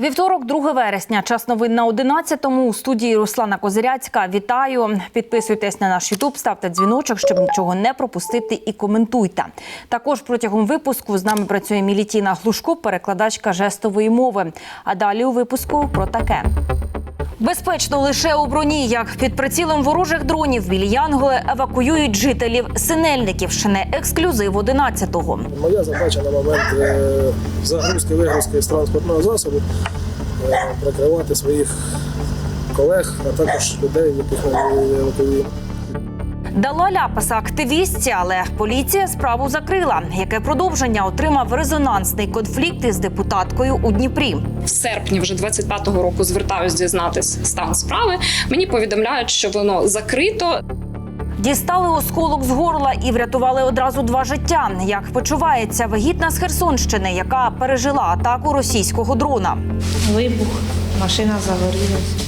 Вівторок, 2 вересня. Час новин на 11-му. У студії Руслана Козиряцька. Вітаю. Підписуйтесь на наш Ютуб, ставте дзвіночок, щоб нічого не пропустити і коментуйте. Також протягом випуску з нами працює Мілітіна Глушко, перекладачка жестової мови. А далі у випуску про таке. Безпечно лише у броні, як під прицілом ворожих дронів білі Янголи евакуюють жителів Синельниківщини. Ексклюзив 11-го. Моя задача на момент е, загрузки вигрузки з транспортного засобу е, прикривати своїх колег, а також людей, яких ми евакуюємо. Дала ляпаса активістці, але поліція справу закрила. Яке продовження отримав резонансний конфлікт із депутаткою у Дніпрі? в серпні вже 25-го року звертаюсь дізнатись стан справи. Мені повідомляють, що воно закрито. Дістали осколок з горла і врятували одразу два життя. Як почувається вагітна з Херсонщини, яка пережила атаку російського дрона? Вибух, машина загорілась.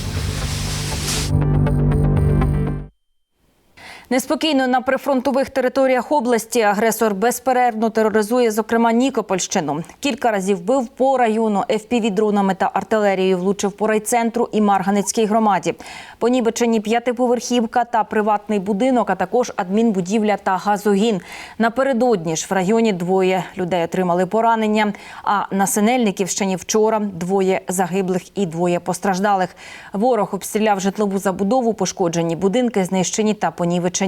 Неспокійно на прифронтових територіях області агресор безперервно тероризує, зокрема, Нікопольщину. Кілька разів бив по району ФПВ-дронами та артилерією влучив по райцентру і Марганецькій громаді. По Нібичині п'ятиповерхівка та приватний будинок, а також адмінбудівля та газогін. Напередодні ж в районі двоє людей отримали поранення. А на Синельниківщині вчора двоє загиблих і двоє постраждалих. Ворог обстріляв житлову забудову, пошкоджені будинки, знищені та понівечені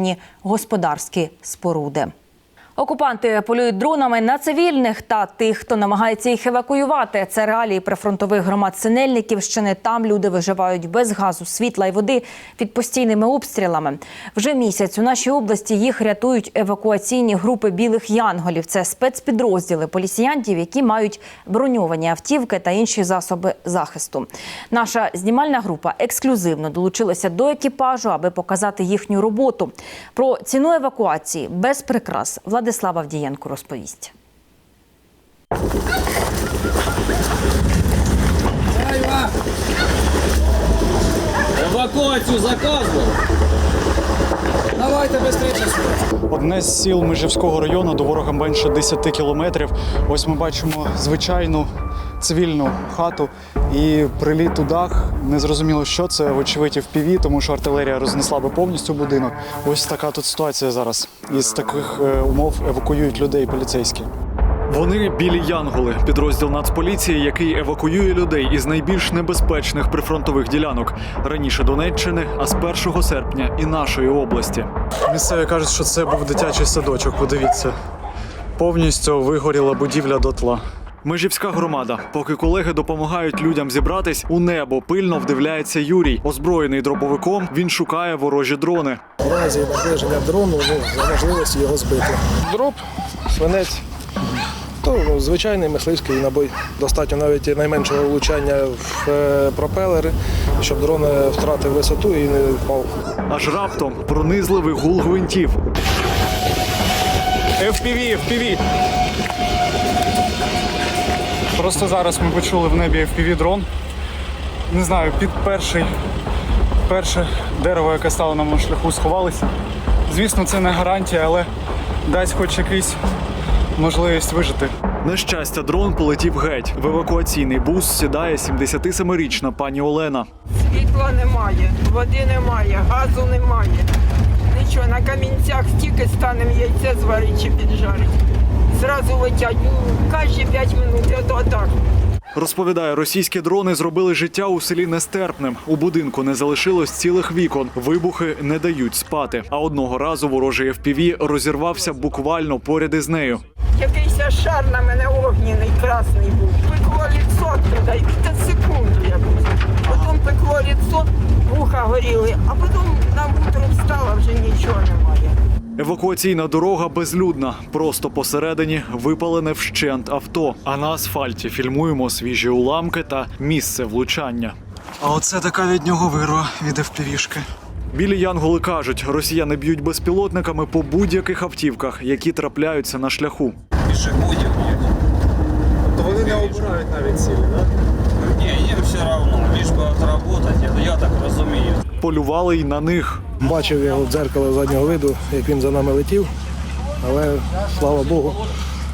господарські споруди. Окупанти полюють дронами на цивільних та тих, хто намагається їх евакуювати. Це реалії прифронтових громад Синельниківщини. Там люди виживають без газу, світла і води під постійними обстрілами. Вже місяць у нашій області їх рятують евакуаційні групи білих янголів. Це спецпідрозділи поліціянтів, які мають броньовані автівки та інші засоби захисту. Наша знімальна група ексклюзивно долучилася до екіпажу, аби показати їхню роботу. Про ціну евакуації без прикрас Владислав Авдієнко розповість. Евакуацію заказував. Давайте швидше. Одне з сіл Межівського району до ворога менше 10 кілометрів. Ось ми бачимо звичайну цивільну хату і приліт у дах. Незрозуміло, що це, вочевидь, в піві, тому що артилерія рознесла би повністю будинок. Ось така тут ситуація зараз. Із таких е, умов евакуюють людей поліцейські. Вони білі янголи, підрозділ Нацполіції, який евакуює людей із найбільш небезпечних прифронтових ділянок раніше Донеччини, а з 1 серпня і нашої області. Місцеві кажуть, що це був дитячий садочок. Подивіться, повністю вигоріла будівля дотла. Межівська громада. Поки колеги допомагають людям зібратись, у небо пильно вдивляється Юрій. Озброєний дробовиком, він шукає ворожі дрони. В разі наближення дрону ну, за можливості його збити. Дроп, свинець. То ну, звичайний мисливський набой. Достатньо навіть найменшого влучання в е, пропелери, щоб дрон е, втратив висоту і не впав. Аж раптом пронизливий гул гвинтів. FPV, FPV. Просто зараз ми почули в небі FPV дрон. Не знаю, під перший, перше дерево, яке стало на моєму шляху, сховалися. Звісно, це не гарантія, але дасть хоч якийсь можливість вижити. На щастя, дрон полетів геть. В евакуаційний бус сідає 77-річна пані Олена. Світла немає, води немає, газу немає. Нічого, на камінцях стільки станемо яйце зварити чи піджарити. Зразу летять, кожні 5 минут, ото так. Розповідає, російські дрони зробили життя у селі нестерпним. У будинку не залишилось цілих вікон. Вибухи не дають спати. А одного разу ворожий FPV розірвався буквально поряд із нею. Якийсь шар на мене огняний, красний був. Пекло ліцо туди, та секунду я був. Потім пекло ліцо, вуха горіли, а потім на утро встала, вже нічого немає. Евакуаційна дорога безлюдна. Просто посередині випалене вщент авто. А на асфальті фільмуємо свіжі уламки та місце влучання. А оце така від нього вирва від FPV-шки. Білі янголи кажуть, росіяни б'ють безпілотниками по будь-яких автівках, які трапляються на шляху. Пішоходів є. То вони не обирають навіть цілі, так? Ні, їм все одно, лиш би отработати, я так розумію. Полювали й на них. Бачив його в дзеркало заднього виду, як він за нами летів, але слава Богу,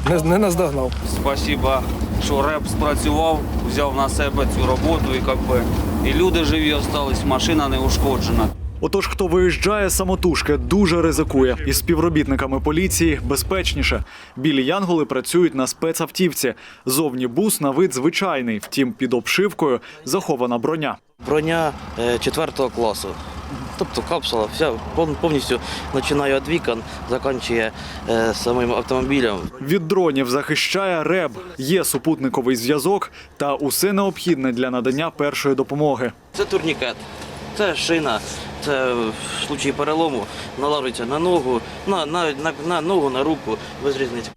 не, не наздогнав. Спасибо що реп спрацював, взяв на себе цю роботу і, как би, і люди живі остались, машина не ушкоджена. Отож, хто виїжджає самотужки, дуже ризикує. Із співробітниками поліції безпечніше. Білі янголи працюють на спецавтівці. Зовні бус на вид звичайний, втім, під обшивкою захована броня. Броня е, четвертого класу. Тобто капсула, вся повністю починає від вікон, закінчує е, самим автомобілем. Від дронів захищає РЕБ. Є супутниковий зв'язок та усе необхідне для надання першої допомоги. Це турнікет, це шина, це в случаї перелому налажується на ногу, на, на, на, на ногу, на руку, без різниці.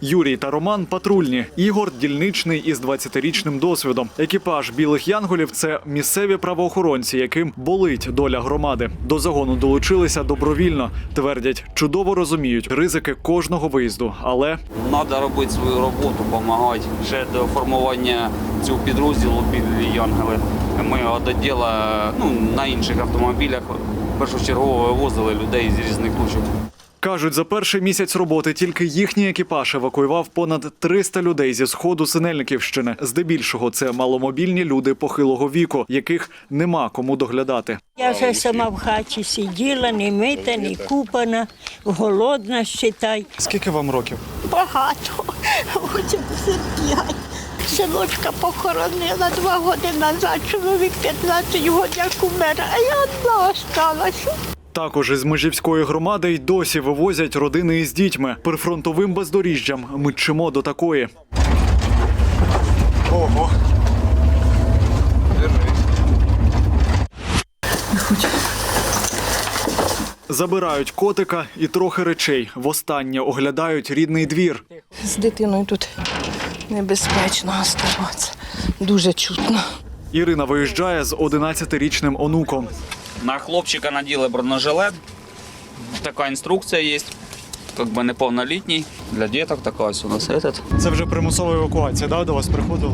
Юрій та Роман патрульні. Ігор дільничний із 20-річним досвідом. Екіпаж білих янголів це місцеві правоохоронці, яким болить доля громади. До загону долучилися добровільно. Твердять, чудово розуміють ризики кожного виїзду, але Треба робити свою роботу, допомагати. Ще до формування цього підрозділу «Білі Янгели» ми діла ну, на інших автомобілях першочергово вивозили людей з різних точок. Кажуть, за перший місяць роботи тільки їхній екіпаж евакуював понад 300 людей зі сходу Синельниківщини. Здебільшого це маломобільні люди похилого віку, яких нема кому доглядати. Я вже сама в хаті сиділа, не мита, не купана, голодна, считай. Скільки вам років? Багато. 85. Синочка похоронила два роки назад, чоловік 15 років як умер, а я одна осталася. Також із Межівської громади й досі вивозять родини із дітьми. Прифронтовим бездоріжжям ми чимо до такої. Ого. Забирають котика і трохи речей. Востаннє оглядають рідний двір. З дитиною тут небезпечно оставатися. Дуже чутно. Ірина виїжджає з 11-річним онуком. На хлопчика наділи бронежилет. Така інструкція є. Как би неповнолітній. Для діток така ось у нас этот. Це вже примусова евакуація, да, до вас приходили?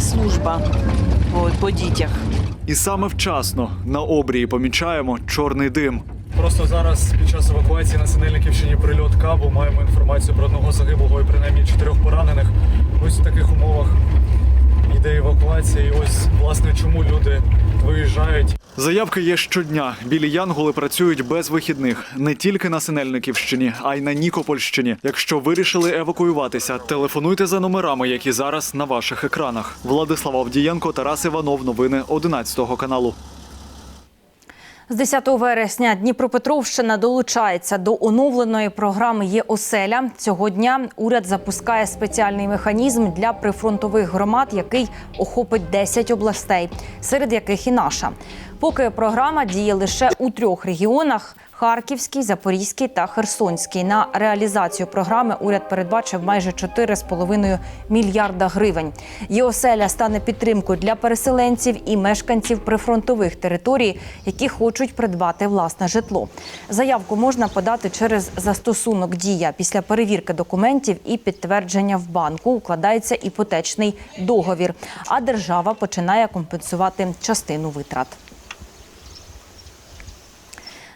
Служба по, по дітях. І саме вчасно на обрії помічаємо чорний дим. Просто зараз під час евакуації на Синельниківщині прильот кабу маємо інформацію про одного загиблого і принаймні чотирьох поранених. Ось в таких умовах йде евакуація. І ось власне чому люди виїжджають. Заявки є щодня. Білі янголи працюють без вихідних не тільки на Синельниківщині, а й на Нікопольщині. Якщо вирішили евакуюватися, телефонуйте за номерами, які зараз на ваших екранах. Владислав Авдієнко, Тарас Іванов. Новини 11 каналу. З 10 вересня Дніпропетровщина долучається до оновленої програми Є оселя. Цього дня уряд запускає спеціальний механізм для прифронтових громад, який охопить 10 областей, серед яких і наша. Поки програма діє лише у трьох регіонах. Харківський, Запорізький та Херсонський на реалізацію програми уряд передбачив майже 4,5 мільярда гривень. ЄОСЕЛЯ стане підтримкою для переселенців і мешканців прифронтових територій, які хочуть придбати власне житло. Заявку можна подати через застосунок Дія після перевірки документів і підтвердження в банку укладається іпотечний договір. А держава починає компенсувати частину витрат.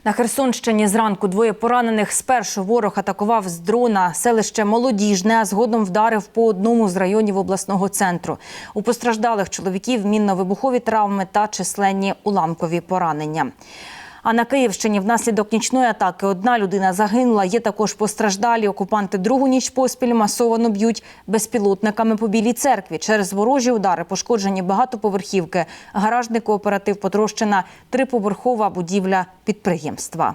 На Херсонщині зранку двоє поранених спершу ворог атакував з дрона селище Молодіжне, а згодом вдарив по одному з районів обласного центру. У постраждалих чоловіків мінно-вибухові травми та численні уламкові поранення. А на Київщині внаслідок нічної атаки одна людина загинула. Є також постраждалі. Окупанти другу ніч поспіль масовано б'ють безпілотниками по білій церкві. Через ворожі удари пошкоджені багатоповерхівки. Гаражний кооператив потрощена триповерхова будівля підприємства.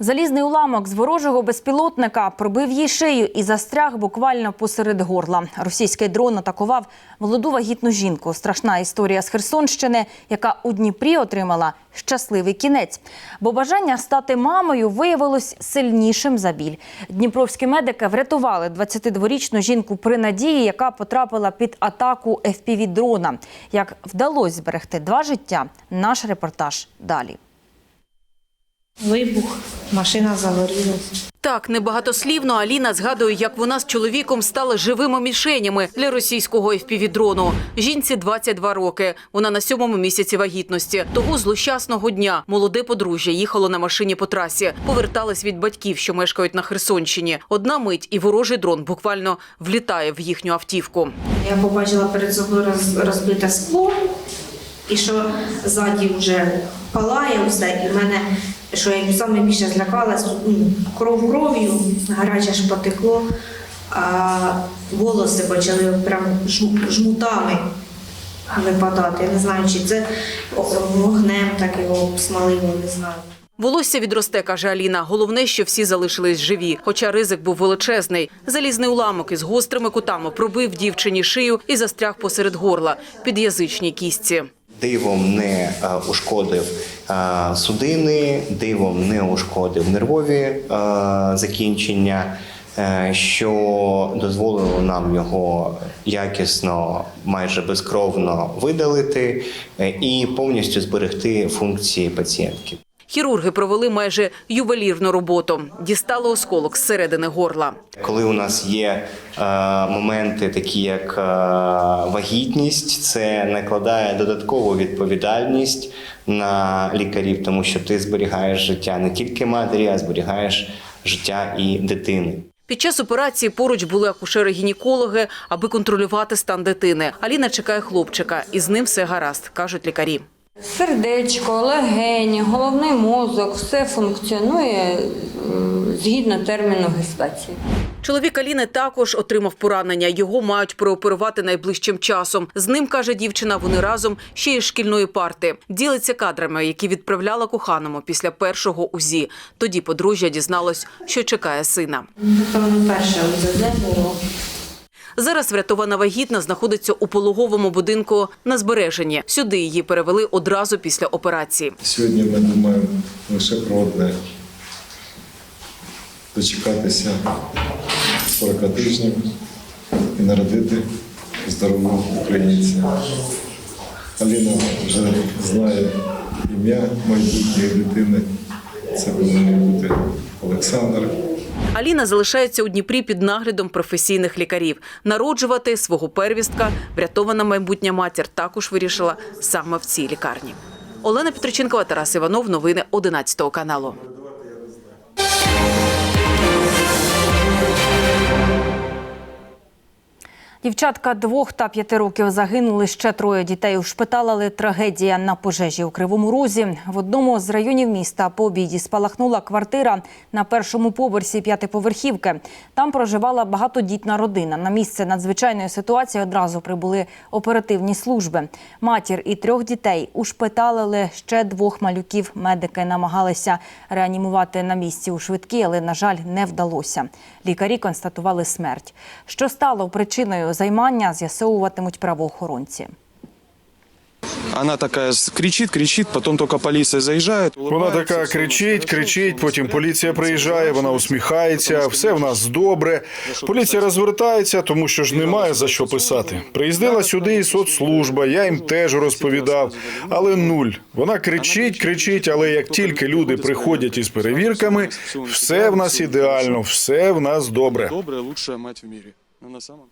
Залізний уламок з ворожого безпілотника пробив їй шию і застряг буквально посеред горла. Російський дрон атакував молоду вагітну жінку. Страшна історія з Херсонщини, яка у Дніпрі отримала щасливий кінець. Бо бажання стати мамою виявилось сильнішим за біль. Дніпровські медики врятували 22-річну жінку при надії, яка потрапила під атаку fpv дрона. Як вдалося зберегти два життя? Наш репортаж далі. Вибух, машина загорілася. Так, небагатослівно Аліна згадує, як вона з чоловіком стала живими мішенями для російського FPV-дрону. Жінці 22 роки. Вона на сьомому місяці вагітності. Того злощасного дня молоде подружжя їхало на машині по трасі. Повертались від батьків, що мешкають на Херсонщині. Одна мить і ворожий дрон буквально влітає в їхню автівку. Я побачила перед собою роз- розбите скло, і що ззаді вже палає все, і в мене, що я саме більше злякалась, ну, кров кров'ю, гаряче ж потекло, а волоси почали прям жмутами випадати. Я не знаю, чи це вогнем так його обсмалило, не знаю. Волосся відросте, каже Аліна. Головне, що всі залишились живі. Хоча ризик був величезний. Залізний уламок із гострими кутами пробив дівчині шию і застряг посеред горла під язичній кістці. Дивом не е, ушкодив е, судини, дивом не ушкодив нервові е, закінчення, що дозволило нам його якісно, майже безкровно видалити і повністю зберегти функції пацієнтки. Хірурги провели майже ювелірну роботу. Дістали осколок з середини горла. Коли у нас є е, моменти, такі як е, вагітність, це накладає додаткову відповідальність на лікарів, тому що ти зберігаєш життя не тільки матері, а зберігаєш життя і дитини. Під час операції поруч були акушери-гінекологи, аби контролювати стан дитини. Аліна чекає хлопчика, і з ним все гаразд, кажуть лікарі. Сердечко, легені, головний мозок, все функціонує згідно терміну гестації. Чоловік Аліни також отримав поранення. Його мають прооперувати найближчим часом. З ним, каже дівчина, вони разом ще із шкільної парти. Ділиться кадрами, які відправляла коханому після першого УЗІ. Тоді подружжя дізналось, що чекає сина. Напевно, перше УЗД було. Зараз врятована вагітна знаходиться у пологовому будинку на збереженні. Сюди її перевели одразу після операції. Сьогодні ми думаємо лише про одне дочекатися 40 тижнів і народити здорового українця. Аліна вже знає ім'я майбутньої дитини. Це повинен бути Олександр. Аліна залишається у Дніпрі під наглядом професійних лікарів. Народжувати свого первістка врятована майбутня матір також вирішила саме в цій лікарні. Олена Петриченкова, Тарас Іванов. Новини 11 каналу. Дівчатка двох та п'яти років загинули. Ще троє дітей ушпиталили. Трагедія на пожежі у Кривому Розі. В одному з районів міста по обіді спалахнула квартира на першому поверсі п'ятиповерхівки. Там проживала багатодітна родина. На місце надзвичайної ситуації одразу прибули оперативні служби. Матір і трьох дітей ушпиталили. Ще двох малюків медики намагалися реанімувати на місці у швидкій, але на жаль не вдалося. Лікарі констатували смерть. Що стало причиною займання, з'ясовуватимуть правоохоронці. Она такая с- кричит, кричит, потом только полиция заезжает. Вона така кричить, кричить, потім поліція приїжджає, вона усміхається, все в нас добре. Поліція розвертається, тому що ж немає за що писати. Приїздила сюди і соцслужба, я їм теж розповідав, але нуль. Вона кричить, кричить, але як тільки люди приходять із перевірками, все в нас ідеально, все в нас добре. Добрая, лучшая мать в мире. Но на самом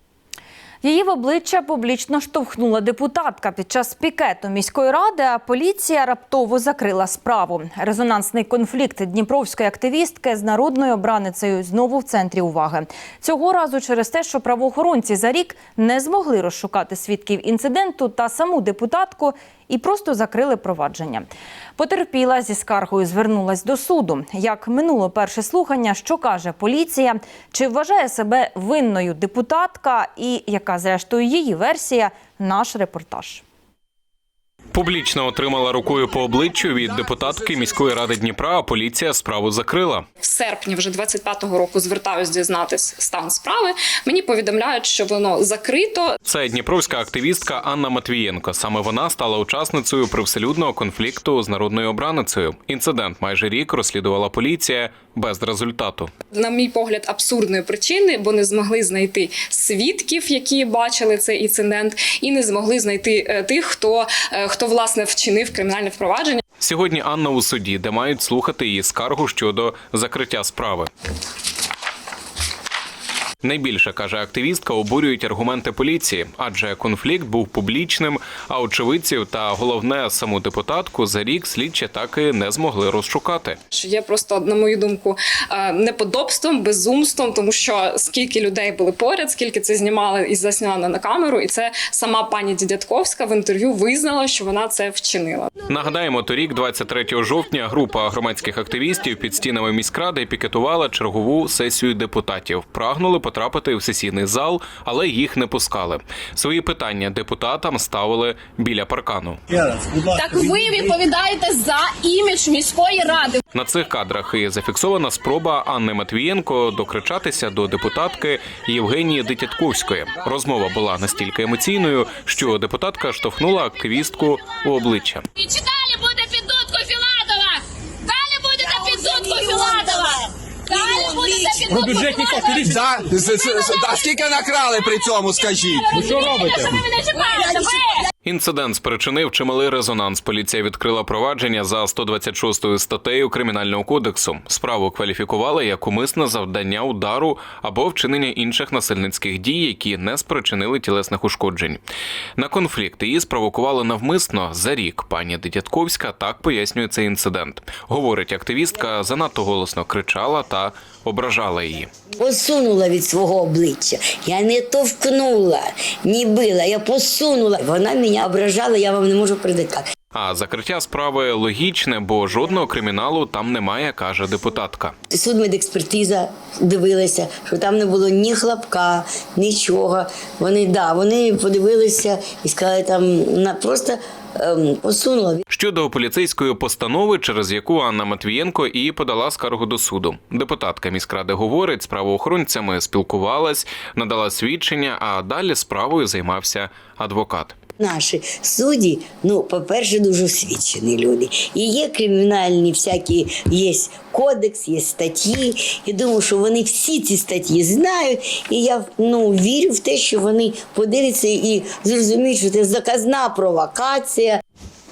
Її в обличчя публічно штовхнула депутатка під час пікету міської ради. А поліція раптово закрила справу. Резонансний конфлікт дніпровської активістки з народною обраницею знову в центрі уваги. Цього разу через те, що правоохоронці за рік не змогли розшукати свідків інциденту та саму депутатку і просто закрили провадження. Потерпіла зі скаргою звернулась до суду. Як минуло перше слухання, що каже поліція, чи вважає себе винною депутатка, і яка зрештою її версія, наш репортаж. Публічно отримала рукою по обличчю від депутатки міської ради Дніпра. а Поліція справу закрила. В серпні вже 25-го року звертаюсь дізнатись стан справи. Мені повідомляють, що воно закрито. Це дніпровська активістка Анна Матвієнко. Саме вона стала учасницею привселюдного конфлікту з народною обраницею. Інцидент майже рік розслідувала поліція без результату. На мій погляд, абсурдної причини, бо не змогли знайти свідків, які бачили цей інцидент, і не змогли знайти е, тих, хто, е, хто власне вчинив кримінальне впровадження. Сьогодні Анна у суді, де мають слухати її скаргу щодо закриття справи. Найбільше каже активістка, обурюють аргументи поліції, адже конфлікт був публічним. А очевидців та головне саму депутатку за рік слідчі так і не змогли розшукати. Що є просто, на мою думку, е, неподобством, безумством, тому що скільки людей були поряд, скільки це знімали і засняли на камеру, і це сама пані Дідятковська в інтерв'ю визнала, що вона це вчинила. Нагадаємо, торік, 23 жовтня, група громадських активістів під стінами міськради пікетувала чергову сесію депутатів. Прагнули потрапити в сесійний зал, але їх не пускали. Свої питання депутатам ставили біля паркану. Так ви відповідаєте за імідж міської ради. На цих кадрах і зафіксована спроба Анни Матвієнко докричатися до депутатки Євгенії Дитятковської. Розмова була настільки емоційною, що депутатка штовхнула активістку у обличчя. І чи далі буде під дудку Філатова? Далі будете під дудку бюджетні Філатова? А скільки накрали при цьому, скажіть? Ви що робите? Ви мене чіпаєте, ви! Інцидент спричинив чималий резонанс. Поліція відкрила провадження за 126 статтею кримінального кодексу. Справу кваліфікували як умисне завдання удару або вчинення інших насильницьких дій, які не спричинили тілесних ушкоджень. На конфлікт її спровокували навмисно за рік. Пані Дитятковська так пояснює цей інцидент. Говорить, активістка занадто голосно кричала та ображала її. Посунула від свого обличчя. Я не товкнула, не била, я посунула. Вона мене ображала, я вам не можу передати. А закриття справи логічне, бо жодного криміналу там немає, каже депутатка. Судмедекспертиза дивилася, що там не було ні хлопка, нічого. Вони да, вони подивилися і сказали, там на просто ем, посунула. Щодо поліцейської постанови, через яку Анна Матвієнко і подала скаргу до суду. Депутатка міськради говорить, з правоохоронцями спілкувалась, надала свідчення, а далі справою займався адвокат. Наші судді, ну, по-перше, дуже освічені люди. І є кримінальні всякі, є кодекс, є статті. І думаю, що вони всі ці статті знають. І я ну, вірю в те, що вони подивляться і зрозуміють, що це заказна провокація.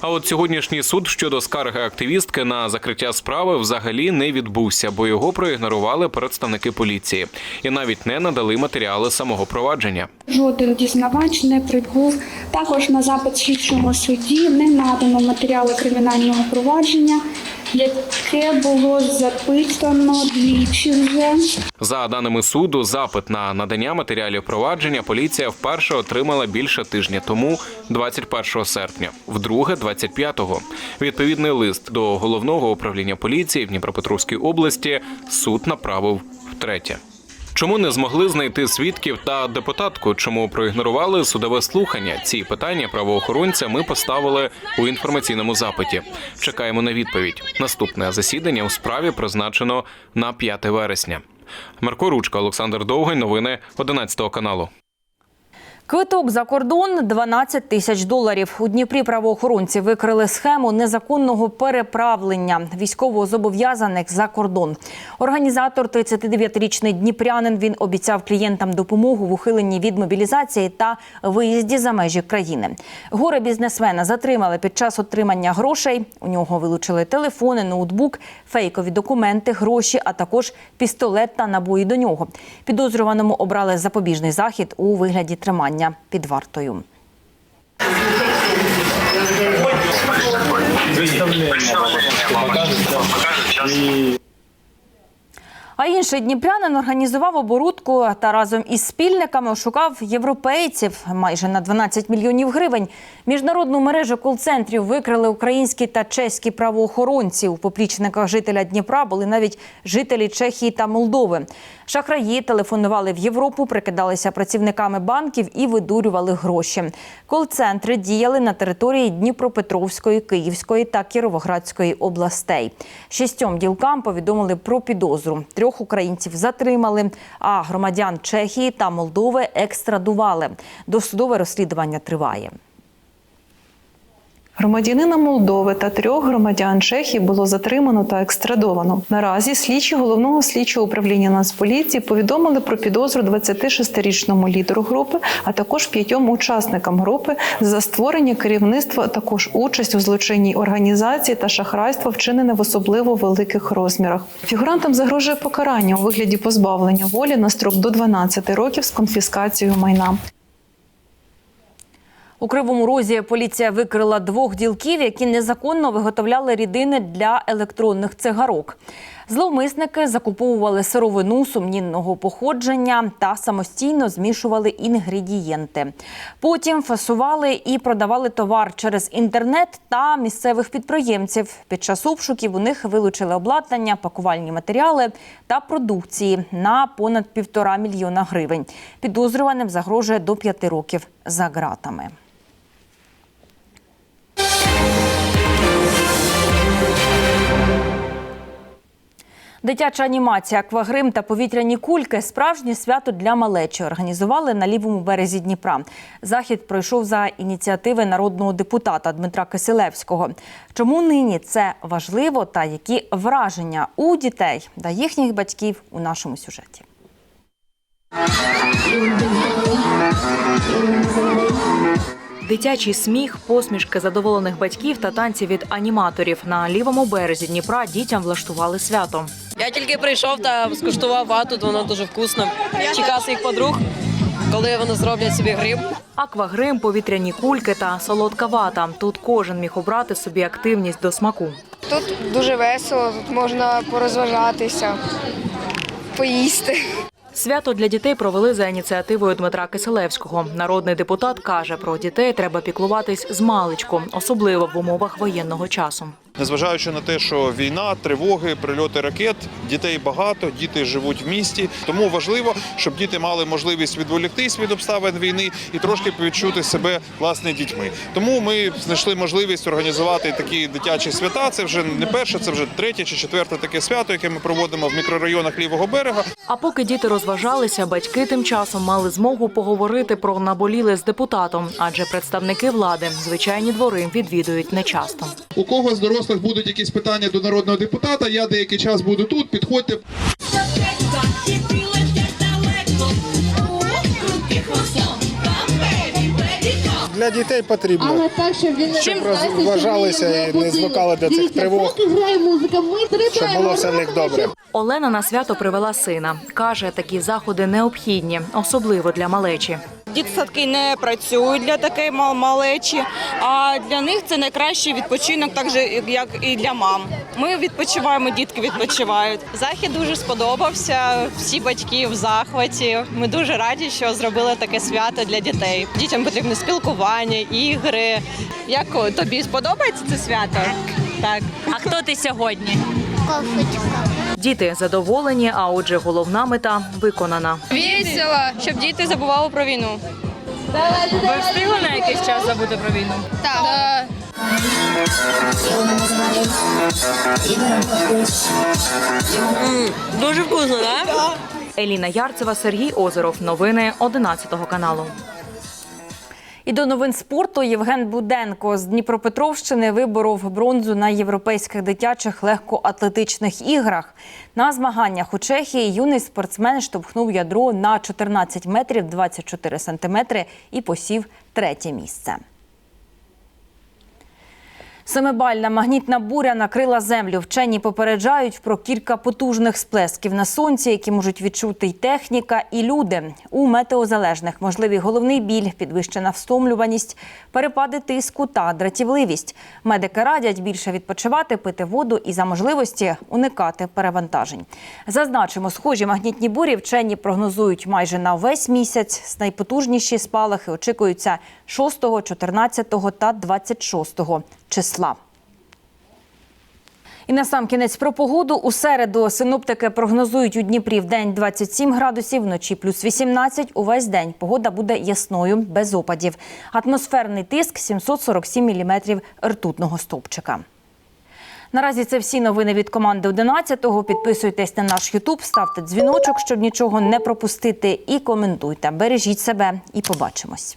А от сьогоднішній суд щодо скарги активістки на закриття справи взагалі не відбувся, бо його проігнорували представники поліції і навіть не надали матеріали самого провадження. Жоден дізнавач не прибув. Також на запит слідчого судді не надано матеріали кримінального провадження, яке було запитано двічі вже. За даними суду, запит на надання матеріалів провадження поліція вперше отримала більше тижня тому, 21 серпня, вдруге 25-го. Відповідний лист до головного управління поліції в Дніпропетровській області суд направив втретє. Чому не змогли знайти свідків та депутатку? Чому проігнорували судове слухання? Ці питання правоохоронця ми поставили у інформаційному запиті. Чекаємо на відповідь. Наступне засідання у справі призначено на 5 вересня. Марко Ручка, Олександр Довгий, Новини 11 каналу. Квиток за кордон 12 тисяч доларів. У Дніпрі правоохоронці викрили схему незаконного переправлення військовозобов'язаних за кордон. Організатор 39-річний дніпрянин. Він обіцяв клієнтам допомогу в ухиленні від мобілізації та виїзді за межі країни. Горе бізнесмена затримали під час отримання грошей. У нього вилучили телефони, ноутбук, фейкові документи, гроші, а також пістолет та набої до нього. Підозрюваному обрали запобіжний захід у вигляді тримання під вартою. А інший дніпрянин організував оборудку та разом із спільниками ошукав європейців майже на 12 мільйонів гривень. Міжнародну мережу кол-центрів викрили українські та чеські правоохоронці. У поплічниках жителя Дніпра були навіть жителі Чехії та Молдови. Шахраї телефонували в Європу, прикидалися працівниками банків і видурювали гроші. Кол-центри діяли на території Дніпропетровської, Київської та Кіровоградської областей. Шістьом ділкам повідомили про підозру. Трьох українців затримали, а громадян Чехії та Молдови екстрадували. Досудове розслідування триває. Громадянина Молдови та трьох громадян Чехії було затримано та екстрадовано. Наразі слідчі головного слідчого управління Нацполіції повідомили про підозру 26-річному лідеру групи, а також п'ятьом учасникам групи за створення керівництва, також участь у злочинній організації та шахрайство, вчинене в особливо великих розмірах. Фігурантам загрожує покарання у вигляді позбавлення волі на строк до 12 років з конфіскацією майна. У Кривому Розі поліція викрила двох ділків, які незаконно виготовляли рідини для електронних цигарок. Зловмисники закуповували сировину сумнівного походження та самостійно змішували інгредієнти. Потім фасували і продавали товар через інтернет та місцевих підприємців. Під час обшуків у них вилучили обладнання, пакувальні матеріали та продукції на понад півтора мільйона гривень. Підозрюваним загрожує до п'яти років за ґратами. Дитяча анімація, аквагрим та повітряні кульки справжнє свято для малечі організували на лівому березі Дніпра. Захід пройшов за ініціативи народного депутата Дмитра Киселевського. Чому нині це важливо та які враження у дітей та їхніх батьків у нашому сюжеті? Дитячий сміх, посмішки задоволених батьків та танці від аніматорів на лівому березі Дніпра дітям влаштували свято. Я тільки прийшов та скуштував вату, то воно дуже вкусно. Чекав своїх подруг, коли вони зроблять собі гриб. Аквагрим, повітряні кульки та солодка вата. Тут кожен міг обрати собі активність до смаку. Тут дуже весело, тут можна порозважатися, поїсти. Свято для дітей провели за ініціативою Дмитра Киселевського. Народний депутат каже, про дітей треба піклуватись з маличку, особливо в умовах воєнного часу. Незважаючи на те, що війна, тривоги, прильоти ракет, дітей багато, діти живуть в місті. Тому важливо, щоб діти мали можливість відволіктись від обставин війни і трошки відчути себе власне дітьми. Тому ми знайшли можливість організувати такі дитячі свята. Це вже не перше, це вже третє чи четверте таке свято, яке ми проводимо в мікрорайонах лівого берега. А поки діти розважалися, батьки тим часом мали змогу поговорити про наболіле з депутатом, адже представники влади звичайні двори відвідують нечасто. У кого з дорослих будуть якісь питання до народного депутата, я деякий час буду тут. Підходьте. Для дітей потрібно, Але так, щоб розважалися і не звикали до цих тривог, щоб було все в них добре. Олена на свято привела сина. Каже, такі заходи необхідні, особливо для малечі. Дітсадки не працюють для такої малечі, а для них це найкращий відпочинок, так же як і для мам. Ми відпочиваємо, дітки відпочивають. Захід дуже сподобався. Всі батьки в захваті. Ми дуже раді, що зробили таке свято для дітей. Дітям потрібне спілкування, ігри. Як тобі сподобається це свято? Так. А хто ти сьогодні? Діти задоволені, а отже, головна мета виконана. Весело, щоб діти забували про війну. Ви встигли на якийсь час забути про війну? Так. Дуже вкусно, так? Еліна Ярцева, Сергій Озеров. Новини 11 каналу. І до новин спорту Євген Буденко з Дніпропетровщини виборов бронзу на європейських дитячих легкоатлетичних іграх. На змаганнях у Чехії юний спортсмен штовхнув ядро на 14 метрів 24 сантиметри і посів третє місце. Семибальна магнітна буря накрила землю. Вчені попереджають про кілька потужних сплесків на сонці, які можуть відчути й техніка, і люди. У метеозалежних можливі головний біль, підвищена встомлюваність, перепади тиску та дратівливість. Медики радять більше відпочивати, пити воду і за можливості уникати перевантажень. Зазначимо, схожі магнітні бурі вчені прогнозують майже на весь місяць. Найпотужніші спалахи очікуються 6, 14 та 26 числа. І на сам кінець про погоду. У середу синоптики прогнозують у Дніпрі в день 27 градусів, вночі плюс 18. Увесь день погода буде ясною, без опадів. Атмосферний тиск 747 міліметрів ртутного стовпчика. Наразі це всі новини від команди 11-го. Підписуйтесь на наш Ютуб, ставте дзвіночок, щоб нічого не пропустити, і коментуйте. Бережіть себе і побачимось.